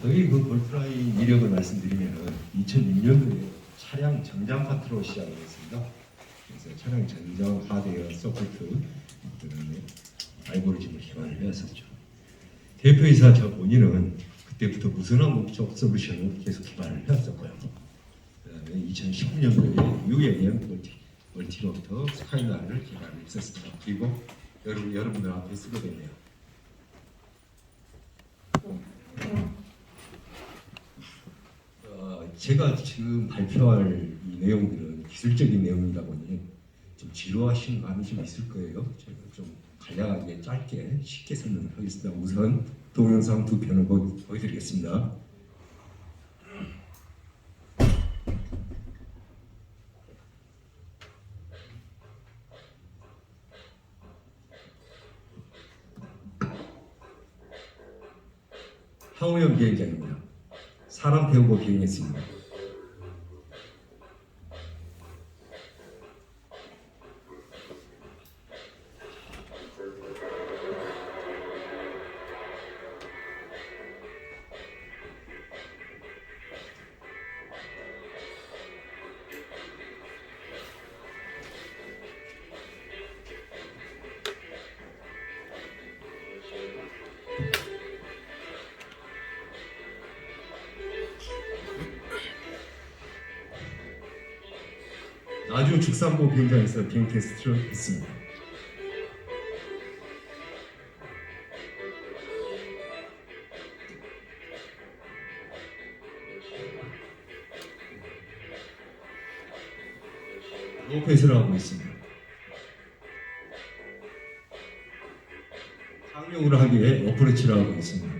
저희 그 볼트라인 이력을 말씀드리면 2006년도에 차량 정장 파트로 시작을 했습니다. 그래서 차량 정장, 하드웨어, 서포트, 그다음에 알고리즘을 개발을 해왔었죠. 대표이사 저 본인은 그때부터 무선화 목적 솔루션을 계속 개발을 해왔었고요. 그다음에 2019년도에 UAM 멀티, 멀티로터 스카이라를 개발을 했었습니다. 그리고 여러분 여러분들 앞에 쓰게 되네요. 어, 제가 지금 발표할 이 내용들은 기술적인 내용이다 보니 좀 지루하신 감이 좀 있을 거예요. 제가 좀 간략하게 짧게 쉽게 설명하겠습니다. 우선 동영상 두 편을 보, 보여드리겠습니다. 황우영 비행장입니다. 사람 태우고 비행했습니다. 나주 축산고 비행장에서 비행 테스트를 했습니다. 로페스를 하고 있습니다. 상용으로 하기 위해 어프로치를 하고 있습니다.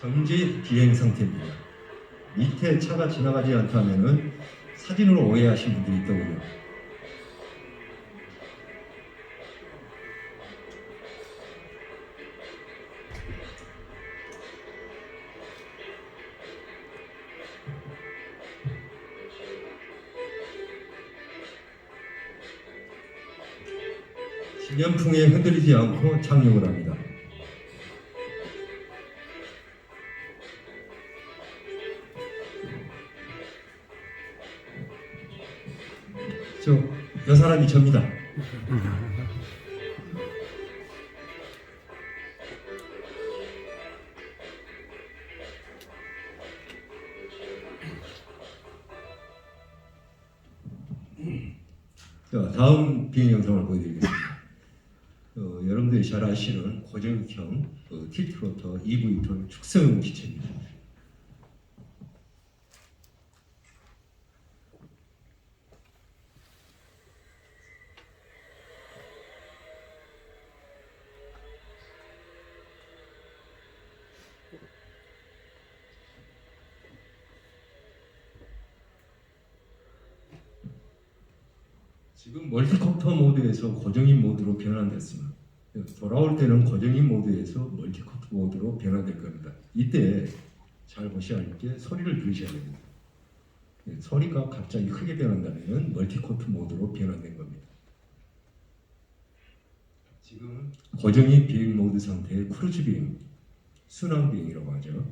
정지 비행 상태입니다. 밑에 차가 지나가지 않다면은 사진으로 오해하신 분들이 있더군요. 신연풍에 흔들리지 않고 착륙을 합니다. 저, 여 사람이 접니다. 자, 다음 비행 영상을 보여드리겠습니다. 어, 여러분들이 잘 아시는 고정형 그 틸트로터 EV톨 축소용 기체입니다. 지금 멀티콥터 모드에서 고정인 모드로 변환됐습니다. 돌아올 때는 고정인 모드에서 멀티콥터 모드로 변환될 겁니다. 이때 잘 보셔야 할 게 소리를 들으셔야 됩니다. 예, 소리가 갑자기 크게 변한다면 멀티코트 모드로 변환된 겁니다. 지금 고정인 비행 모드 상태의 크루즈 비행, 순항 비행이라고 하죠.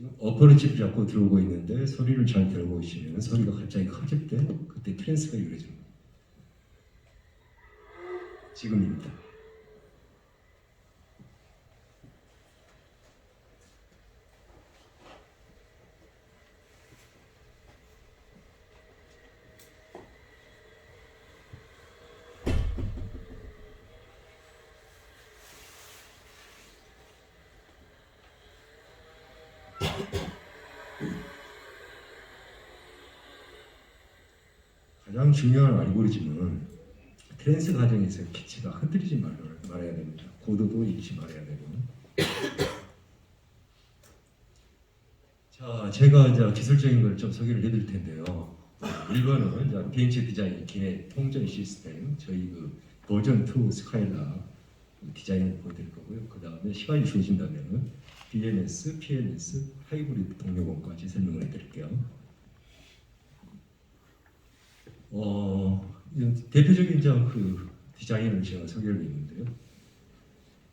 지금 어퍼러치를 잡고 들어오고 있는데 소리를 잘 들어보시면 소리가 갑자기 커질 때 그때 트랜스가 이루어집니다. 지금입니다. 가장 중요한 알고리즘은 트랜스 과정에서 기체가 흔들리지 말, 말아야 됩니다. 고도도 잃지 말아야 되고 자, 제가 이제 기술적인 걸 좀 소개를 해드릴 텐데요. 1번은 이제 비행체 디자인 기획 통전 시스템 저희 그 버전 2 스카일라 디자인을 보여드릴 거고요. 그 다음에 시간이 주어진다면은 BMS, PNS, 하이브리드 동력원까지 설명을 해드릴게요. 어, 이 대표적인 그 디자인을 제가 소개를 했는데요.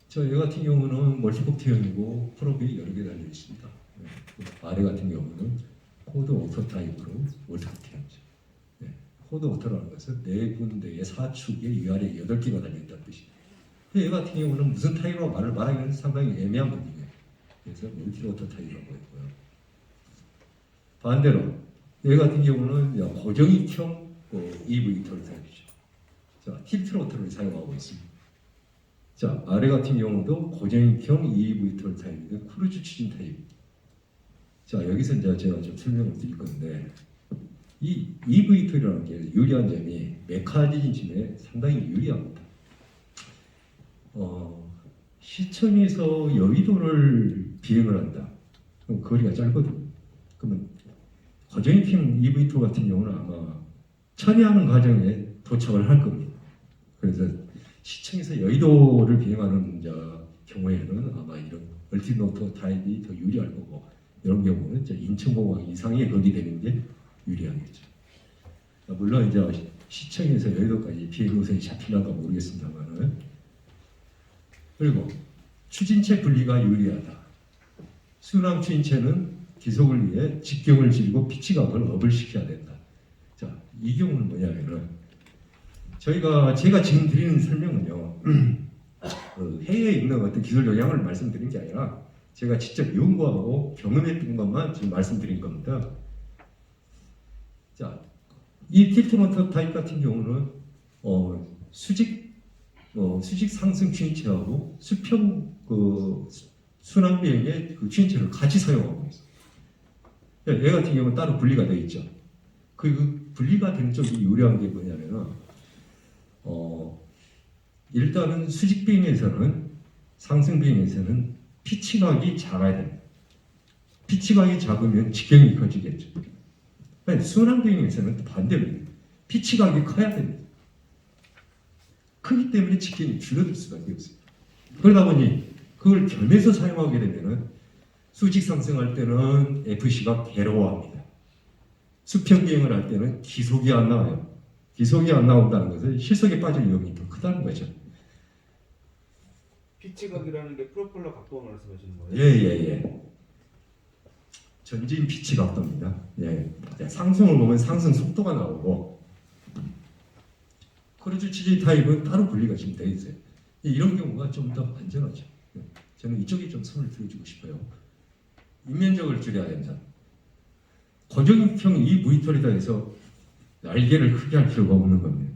저얘 같은 경우는 멀티콕테형이고 프로비 여러 개 달려 있습니다. 네. 그 아래 같은 경우는 코드 오토 타입으로 멀티콕테형이죠. 네. 코드 오토라는 것은 네 군데의 사축에 위아래 여덟 개가 달려 있다는 뜻이에요. 얘 같은 경우는 무슨 타입이라고 말을 말하기는 상당히 애매한 부분이에요. 그래서 멀티 오토 타입이라고 했고요. 반대로 얘 같은 경우는 고정익형 그 EV 톨 타입이죠. 자, 틸트 로터를 사용하고 있습니다. 자, 아래 같은 경우도 고정익형 EV톨 타입인데 크루즈 추진 타입. 자, 여기서 이제 제가 좀 설명을 드릴 건데 이 EV톨이라는 게 유리한 점이 메커니즘에 상당히 유리합니다. 어, 시청에서 여의도를 비행을 한다. 그럼 거리가 짧거든. 그러면 고정익형 EV톨 같은 경우는 아마 처리하는 과정에 도착을 할 겁니다. 그래서 시청에서 여의도를 비행하는 경우에는 아마 이런 멀티노트 타입이 더 유리할 거고 이런 경우는 이제 인천공항 이상의 거리 되는 게 유리하겠죠. 물론 이제 시청에서 여의도까지 비행 노선이 잡히는가 모르겠습니다만은 그리고 추진체 분리가 유리하다. 순항 추진체는 기속을 위해 직경을 지르고 피치각을 업을 시켜야 된다. 자, 이 경우는 뭐냐면은 저희가 제가 지금 드리는 설명은요 그 해외에 있는 어떤 기술 영향을 말씀드린 게 아니라 제가 직접 연구하고 경험했던 것만 지금 말씀드린 겁니다. 자, 이 틸트모터 타입 같은 경우는 어, 수직 어, 수직 상승 추인체하고 수평 그 수- 순환 비행의 그 추인체를 같이 사용하고 있어요. 얘 같은 경우는 따로 분리가 되어 있죠. 그 분리가 된 쪽이 유리한 게 뭐냐면은 어, 일단은 수직 비행에서는 상승 비행에서는 피치각이 작아야 됩니다. 피치각이 작으면 직경이 커지겠죠. 그러니까 순환 비행에서는 또 반대로 피치각이 커야 됩니다. 크기 때문에 직경이 줄어들 수밖에 없습니다. 그러다 보니 그걸 겸해서 사용하게 되면은 수직 상승할 때는 FC가 괴로워합니다. 수평 비행을 할 때는 기속이 안 나와요. 기속이 안 나온다는 것은 실속에 빠질 위험이 더 크다는 거죠. 피치각이라는 게 프로펠러 각도가 말씀하시는 거예요? 예예 예. 전진 피치 각도입니다. 예. 상승을 보면 상승 속도가 나오고 크루즈 치지 타입은 따로 분리가 지금 되어 있어요. 이런 경우가 좀 더 안전하죠. 예. 저는 이쪽에 좀 손을 들어주고 싶어요. 인면적을 줄여야 된다. 고정형 이 해서 날개를 크게 할 필요가 없는 겁니다.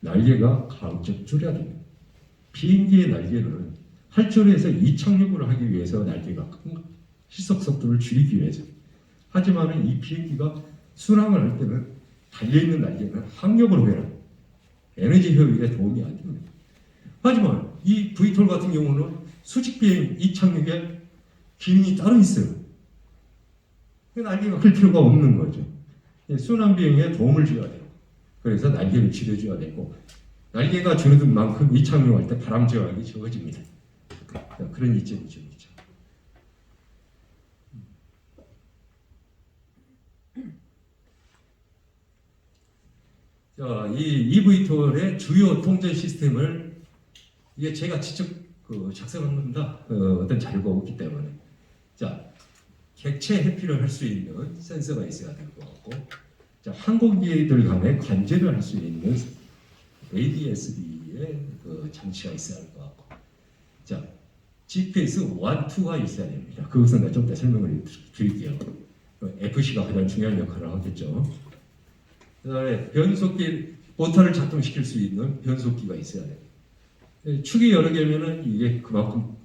날개가 가급적 줄여야 됩니다. 비행기의 날개는 활주로에서 이착륙을 하기 위해서 날개가 큰 거. 시속 속도를 줄이기 위해서. 하지만 이 비행기가 순항을 할 때는 달려있는 날개는 항력으로 해라. 에너지 효율에 도움이 안 됩니다. 하지만 이 V톨 같은 경우는 수직 비행 이착륙에 기능이 따로 있어요. 그 날개가 클 필요가 없는 거죠. 순환 비행에 도움을 줘야 돼요. 그래서 날개를 줄여줘야 되고 날개가 줄어든 만큼 이착륙할 때 바람 저항이 적어집니다. 그런 이점이 좀 있죠. 자, 이 EV톨의 주요 통제 시스템을 이게 제가 직접 그 작성한 겁니다. 어, 어떤 자료가 없기 때문에. 자, 객체 회피를 할 수 있는 센서가 있어야 될 것 같고, 자, 항공기들 간에 관제를 할 수 있는 ADS-B의 그 장치가 있어야 할 것 같고, 자, GPS 1, 2가 있어야 됩니다. 그것은 내가 좀더 설명을 드릴게요. 그 FC가 가장 중요한 역할을 하겠죠. 그 다음에 변속기 모터를 작동시킬 수 있는 변속기가 있어야 돼요. 예, 축이 여러 개면은 이게 그만큼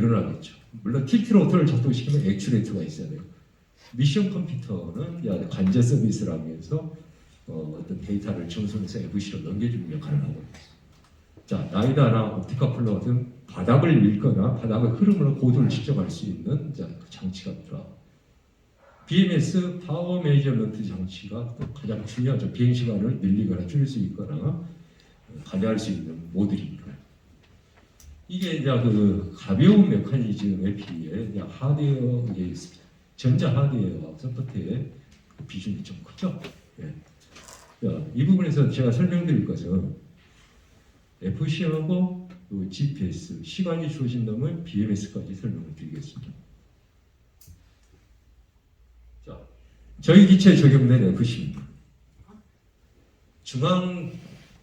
늘어나겠죠. 물론 틸트 로터를 작동시키면 액추레이터가 있어야 돼요. 미션 컴퓨터는 야, 관제 서비스를 하면서 어, 어떤 데이터를 전송해서 FC로 넘겨주는 역할을 하고 있어요. 자, 나이다나 옵티카플러 같은 바닥을 밀거나 바닥의 흐름을 고도를 측정할 수 있는 자, 그 장치가 들어가고 BMS 파워 메이저먼트 장치가 또 가장 중요하죠. 비행 시간을 늘리거나 줄일 수 있거나 관리할 수 있는 모듈입니다. 이게 이제 그 가벼운 메커니즘에 비해 이제 하드웨어 이제 전자 하드웨어와 소프트웨어의 그 비중이 좀 크죠. 예. 자, 이 부분에서 제가 설명드릴 것은 FC하고 또 GPS 시간이 주어진다면 BMS까지 설명을 드리겠습니다. 자, 저희 기체에 적용된 FC입니다. 중앙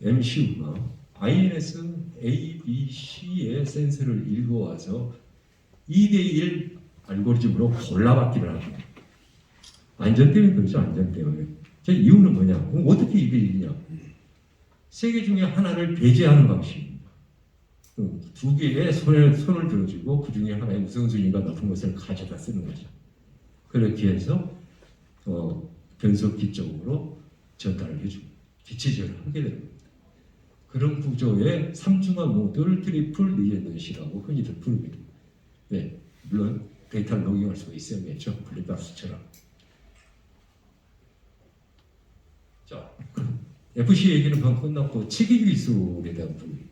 MCU가 INS A, B, C의 센서를 읽어와서 2대1 알고리즘으로 골라받기를 합니다. 안전 때문에 그렇죠, 안전 때문에. 저 이유는 뭐냐? 그럼 어떻게 2대1이냐? 세 개 중에 하나를 배제하는 방식입니다. 그두 개의 손을, 손을 들어주고 그 중에 하나의 우선순위가 높은 것을 가져다 쓰는 거죠. 그렇게 해서 어, 변속기 쪽으로 전달을 해주고 기체전을 하게 됩니다. 그런 구조의 삼중한 모듈 트리플 리에넌시라고 흔히들 부릅니다. 네, 물론 데이터를 녹용할 수가 있어야겠죠. 블랙박스처럼. 자, FC 얘기는 방금 끝났고 치기 기술에 대한 부분.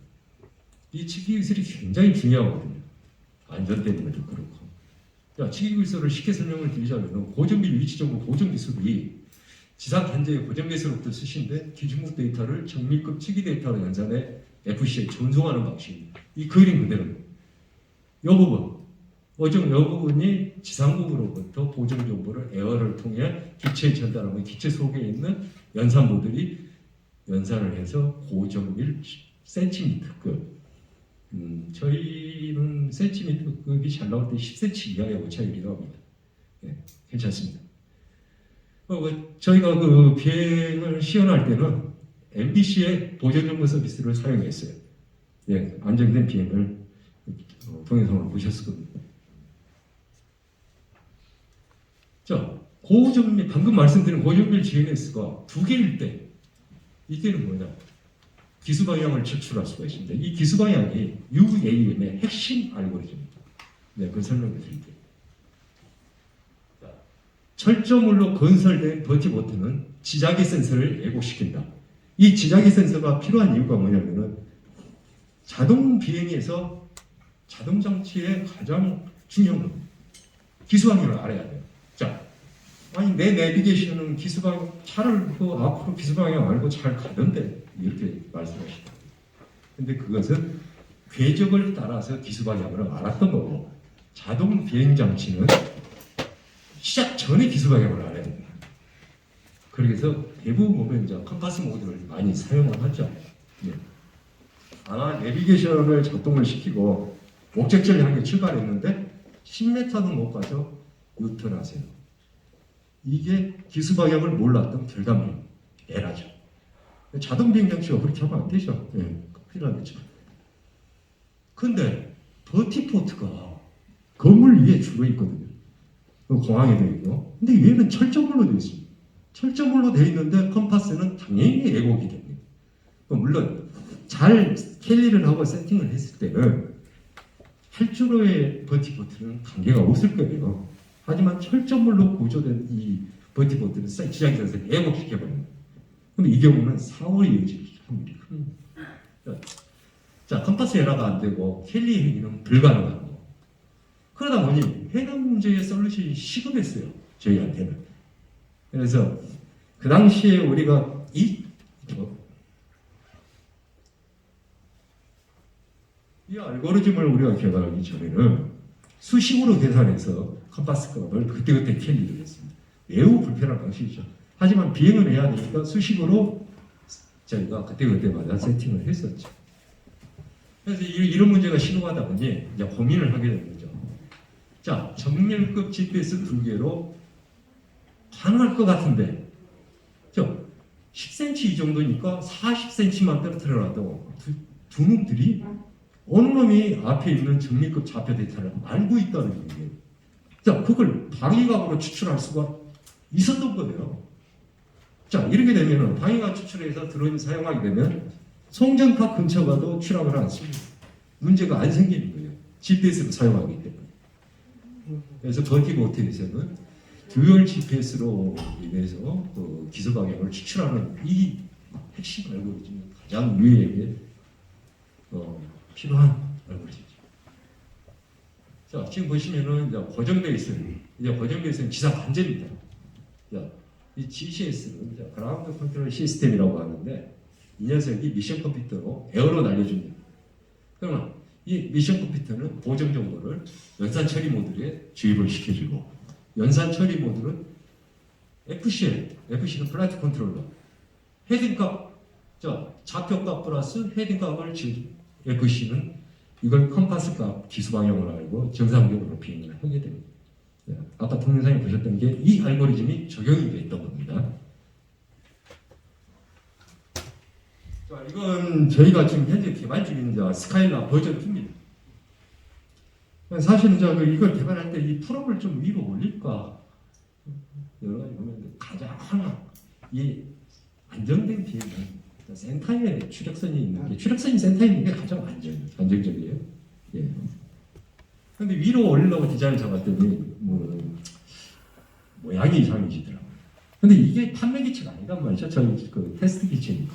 이 치기 기술이 굉장히 중요하거든요. 안전 때문에도 그렇고. 자, 치기 기술을 쉽게 설명을 드리자면 고정비 위치적으로 고정 기술이 지상 현재의 고정 기술로부터 쓰신데 기준국 데이터를 정밀급 치기 데이터로 연산해 FC에 전송하는 방식입니다. 이 그림 그대로입니다. 이 부분, 어정 이 부분이 지상국으로부터 보정 정보를 에어를 통해 기체에 전달하면 기체 속에 있는 연산 모듈이 연산을 해서 고정밀 센티미터급 음, 저희는 센티미터급이 잘 나올 때 10cm 이하의 오차율이라고 합니다. 예, 괜찮습니다. 어, 그 저희가 그 비행을 시연할 때는 MBC의 보정 정보 서비스를 사용했어요. 예, 안정된 비행을 어, 동영상으로 보셨을 겁니다. 자, 고정밀 방금 말씀드린 고정밀 GNS가 두 개일 때 이때는 뭐냐? 기수 방향을 추출할 수가 있습니다. 이 기수 방향이 UAM의 핵심 알고리즘입니다. 네, 그 설명을 드릴게요. 자, 철조물로 건설된 버티버튼은 지자기 센서를 왜곡시킨다. 이 지자기 센서가 필요한 이유가 뭐냐면은 자동 비행에서 자동 장치의 가장 중요한 겁니다. 기수 방향을 알아야 돼요. 자, 아니 내 내비게이션은 기수방 차를 그 앞으로 기수방향 알고 잘 가던데 이렇게 말씀하시다. 근데 그것은 궤적을 따라서 기수방향을 알았던 거고 자동 비행 장치는 시작 전에 기수방향을 알아야 됩니다. 그래서 대부분 보면 이제 컴파스 모드를 많이 사용을 하죠. 네. 아마 내비게이션을 작동을 시키고 목적지를 향해 출발했는데 10m도 못 가서 유턴하세요. 이게 기수 방향을 몰랐던 결과물 에라죠. 자동 장치가 그렇게 하면 안 되죠. 예, 큰일 나겠죠. 근데 버티포트가 건물 위에 주로 있거든요. 그 공항에 되어 있고. 근데 위에는 철저물로 되어 있습니다. 철저물로 되어 있는데 컴파스는 당연히 왜곡이 됩니다. 그 물론 잘 캘리를 하고 세팅을 했을 때는 활주로의 버티포트는 관계가 없을 거예요. 하지만 철저물로 구조된 이 버티보트는 지장에서 애곡시켜버립니다. 그럼 이 경우는 사고의 여지를 확률이 큽니다. 자, 컴파스 에러가 안 되고 켈리 행위는 불가능한 거. 그러다 보니 해당 문제의 솔루션이 시급했어요. 저희한테는. 그래서 그 당시에 우리가 이, 저, 이 알고리즘을 우리가 개발하기 전에는 수식으로 계산해서 컴파스 값을 그때그때 캘리를 했습니다. 매우 불편한 방식이죠. 하지만 비행을 해야 되니까 수식으로 저희가 그때그때마다 세팅을 했었죠. 그래서 이- 이런 문제가 심오하다 보니 이제 고민을 하게 된 거죠. 자, 정밀급 GPS 두 개로 가능할 것 같은데, 저 10cm 이 정도니까 40cm만 떨어뜨려놔도 두, 두 놈들이 어느 놈이 앞에 있는 정밀급 좌표 데이터를 알고 있다는 얘기예요. 자, 그걸 방위각으로 추출할 수가 있었던 거예요. 자, 이렇게 되면은 방위각 추출해서 드론을 사용하게 되면 송전탑 근처 가도 추락을 않습니다. 문제가 안 생기는 거예요. GPS를 사용하기 때문에. 그래서 버티고 호텔에서는 듀얼 GPS로 인해서 그 기소 방향을 추출하는 이 핵심 알고리즘이 가장 우리에게 어, 필요한 알고리즘이죠. 자, 지금 보시면은 이제 고정되어 있어요. 이제 고정되어 있는 기사 반절입니다. 자, 이 GCS는 그라운드 컨트롤 시스템이라고 하는데 이 녀석이 미션 컴퓨터로 에어로 날려줍니다. 그러면 이 미션 컴퓨터는 보정 정보를 연산 처리 모듈에 주입을 시켜주고 연산 처리 모듈은 FCL, FC는 플라이트 컨트롤러 헤딩 값, 자 좌표 값 플러스 헤딩 값을 지금 FC는 이걸 컴파스 값 기수 방향을 알고 정상적으로 비행을 하게 됩니다. 네, 아까 동영상에 보셨던 게 이 알고리즘이 적용이 돼. 자, 이건 저희가 지금 현재 개발 중인 이제 스카일라 버전 2입니다. 사실은 이제 그 이걸 개발할 때 이 프로를 좀 위로 올릴까 여러 가지 보면 가장 이 안정된 비행은 센터에 추력선이 있는 게 추력선이 센터에 있는 게 가장 안정 안정적이에요. 예. 근데 위로 올리려고 디자인을 잡았더니 뭐 모양이 이상해지더라고요. 근데 이게 판매 기체가 아니란 말이죠. 저희 그 테스트 기체니까.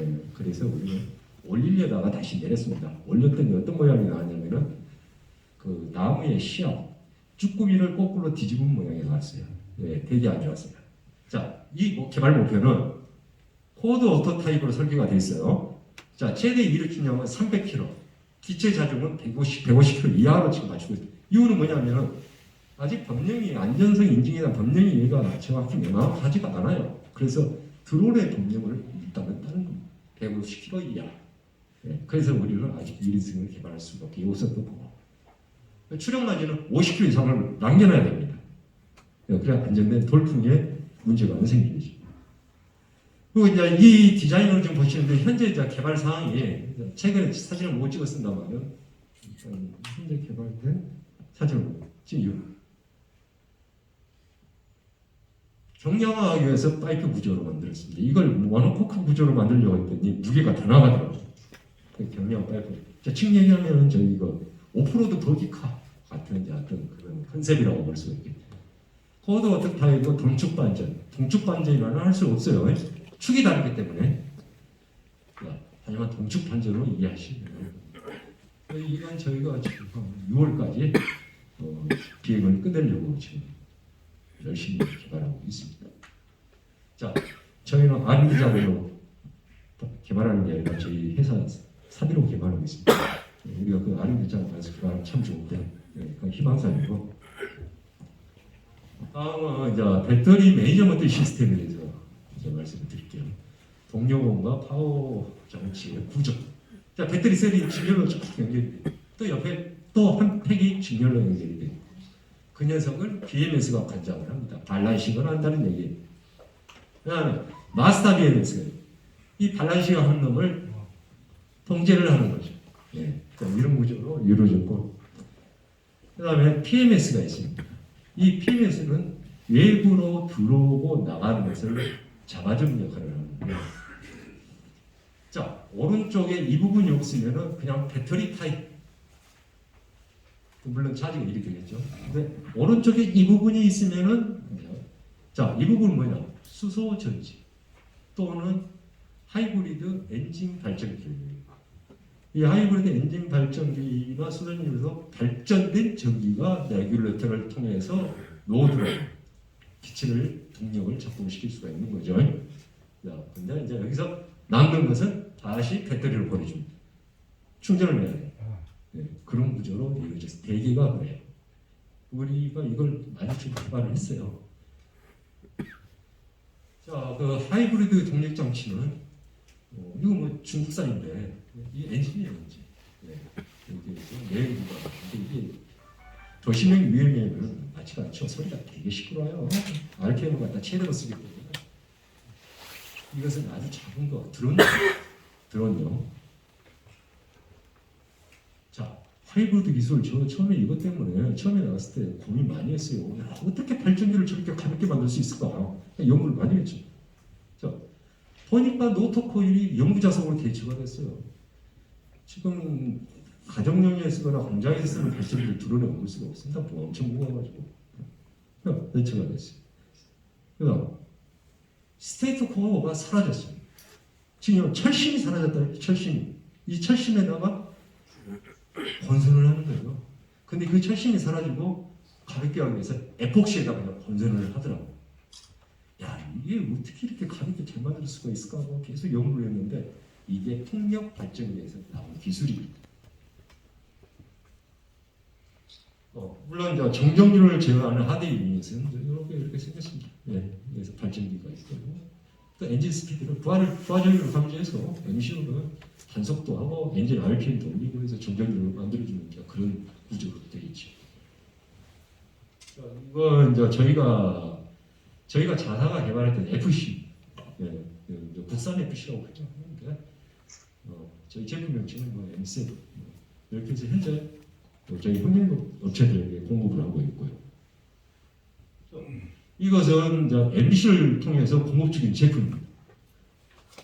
예. 그래서 우리는 올리려다가 다시 내렸습니다. 올렸더니 어떤 모양이 나왔냐면은 그 나무의 시험 쭈꾸미를 거꾸로 뒤집은 모양이 나왔어요. 예, 되게 안 좋았어요. 자, 이 뭐- 개발 목표는 코드 오토 타입으로 설계가 돼 있어요. 자, 최대 중량은 300km, 기체 자중은 150, 150km 이하로 지금 맞추고 있어요. 이유는 뭐냐면은 아직 법령이 안전성 대한 법령이 얘가 정확히 명확하지가 않아요. 그래서 드론의 법령을 따는 겁니다. 150km 이하. 예, 그래서 우리는 아직 유리승을 개발할 수밖에 없었던 거고. 출력 마진은 50km 이상을 남겨놔야 됩니다. 예, 그래야 안전된 돌풍에 문제가 안 생기죠. 그리고 이제 이 디자인을 좀 보시는데 현재 이제 개발 상황이 최근에 사진을 못 찍었습니다만은 일단 현재 개발된 사진을 지금 이 경량화하기 위해서 파이프 구조로 만들었습니다. 이걸 모노코크 구조로 만들려고 했더니 무게가 더 나가더라고요. 그 경량 파이프. 자, 지금 얘기하면은 저희 이거 오프로드 버기카 같은 어떤 그런 컨셉이라고 볼 수가 있겠죠. 코드 어택 타입은 동축 반전, 동축 반전이라는 할 수 없어요. 축이 다르기 때문에. 자, 하지만 동축 반전으로 이해하시면. 이건 저희가 지금 6월까지 어, 비행을 끝내려고 지금 열심히 개발하고 있습니다. 자, 저희는 R&D 자본으로 개발하는 게 아니라 저희 회사 사비로 개발하고 있습니다. 우리가 그 R&D 자본 가서 개발하면 참 좋은데 네, 그건 희망사이고 다음은 이제 배터리 매니저먼트 시스템에 대해서 이제 말씀을 드릴게요. 동력원과 파워 장치의 구조. 자, 배터리 셀이 직렬로 쭉 연결이 돼. 또 옆에 또 한 팩이 직렬로 연결이 돼. 그 녀석을 BMS가 관장을 합니다. 발란싱을 한다는 얘기예요. 그 다음에 마스터 BMS. 이 발란싱을 하는 놈을 통제를 하는 거죠. 예. 이런 구조로 이루어졌고. 그 다음에 PMS가 있습니다. 이 PMS는 외부로 들어오고 나가는 것을 잡아주는 역할을 하는데 자 오른쪽에 이 부분이 없으면은 그냥 배터리 타입 물론 차지가 이렇게 되겠죠 근데 오른쪽에 이 부분이 있으면은 자 이 부분은 뭐냐 수소 전지 또는 하이브리드 엔진 발전기 이 하이브리드 엔진 발전기나 수소전지에서 발전된 전기가 레귤레터를 통해서 노드로 기체를 동력을 작동시킬 수가 있는 거죠. 자, 근데 이제 여기서 남는 것은 다시 배터리를 보내줍니다. 충전을 해야 돼요. 네, 그런 구조로 이루어져서 대기가 그래요. 우리가 이걸 많이 좀 개발을 했어요. 자, 그 하이브리드 동력 장치는 어, 이거 뭐 중국산인데 이 엔진이에요, 엔진. 네, 내구가 근데 이게 도시명 유형에는 맞지가 않죠. 소리가 되게 시끄러워요. RPM을 갖다 최대로 쓰기 때문에 이것은 아주 작은 거 드론 드론요. 자 하이브리드 기술 저 처음에 이것 때문에 처음에 나왔을 때 고민 많이 했어요. 야, 어떻게 발전기를 저렇게 가볍게 만들 수 있을까? 연구를 많이 했죠. 자 보니까 노트 코일이 연구 자석으로 대체가 됐어요. 지금 가정용에 쓰거나 공장에서 쓰는 발전기를 드론에 옮길 수가 없습니다. 뭐 엄청 무거워가지고. 대처가 됐어요. 그다음 스테이트 코어가 사라졌어요. 지금 철심이 사라졌다. 철심이 이 철심에다가 건선을 하는 거예요. 근데 그 철심이 사라지고 가볍게 하기 위해서 에폭시에다가 건선을 하더라고. 야 이게 어떻게 이렇게 가볍게 잘 만들 수가 있을까 하고 계속 연구를 했는데 이게 풍력 발전에 의해서 나온 기술입니다. 어, 물론 이제 정전기를 제어하는 하드 유닛은 이렇게 이렇게 생겼습니다. 예, 그래서 발전기가 있고 또 엔진 스피드를 부하를 부하전류를 감지해서 MC로는 단속도 하고 엔진 RPM도 올리고 해서 정전기를 만들어주는 그런 구조로 되어 있죠. 자, 이건 이제 저희가 저희가 자사가 개발했던 FC, 예, 그 이제 국산 FC라고 하는데 어, 저희 제품 명칭은 뭐 MC 이렇게 해서 현재 또 저희 협력 업체들에게 공급을 하고 있고요. 이것은 MBC를 통해서 공급 중인 제품입니다.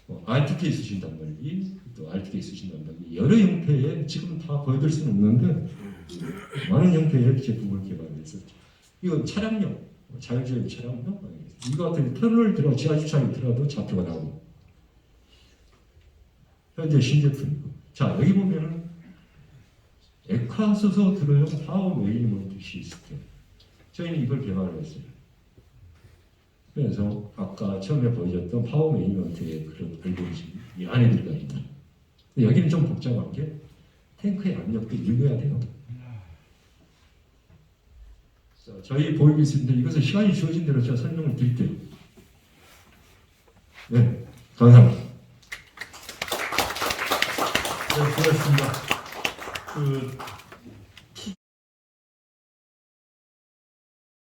어, RTK 수신 단말기, 또 RTK 수신 단말기 여러 형태의 지금 다 보여드릴 수는 없는데 많은 형태의 제품을 개발했었죠. 이건 차량용, 자율주행 차량용 이거 같은 터널 들어 지하 주차장에 들어도 좌표가 나옵니다. 현재 신제품. 자 여기 보면은 액화수소 들어용 파워 웨이먼트 시스템. 저희는 이걸 개발을 했어요. 그래서 아까 처음에 보여줬던 파워 웨이먼트의 그런 알고리즘이 이 안에 들어가 있다. 여기는 좀 복잡한 게 탱크의 압력도 읽어야 돼요. 자, 저희 보이고 있습니다. 이것은 시간이 주어진 대로 제가 설명을 드릴게요. 네, 감사합니다. 네, 고맙습니다. 그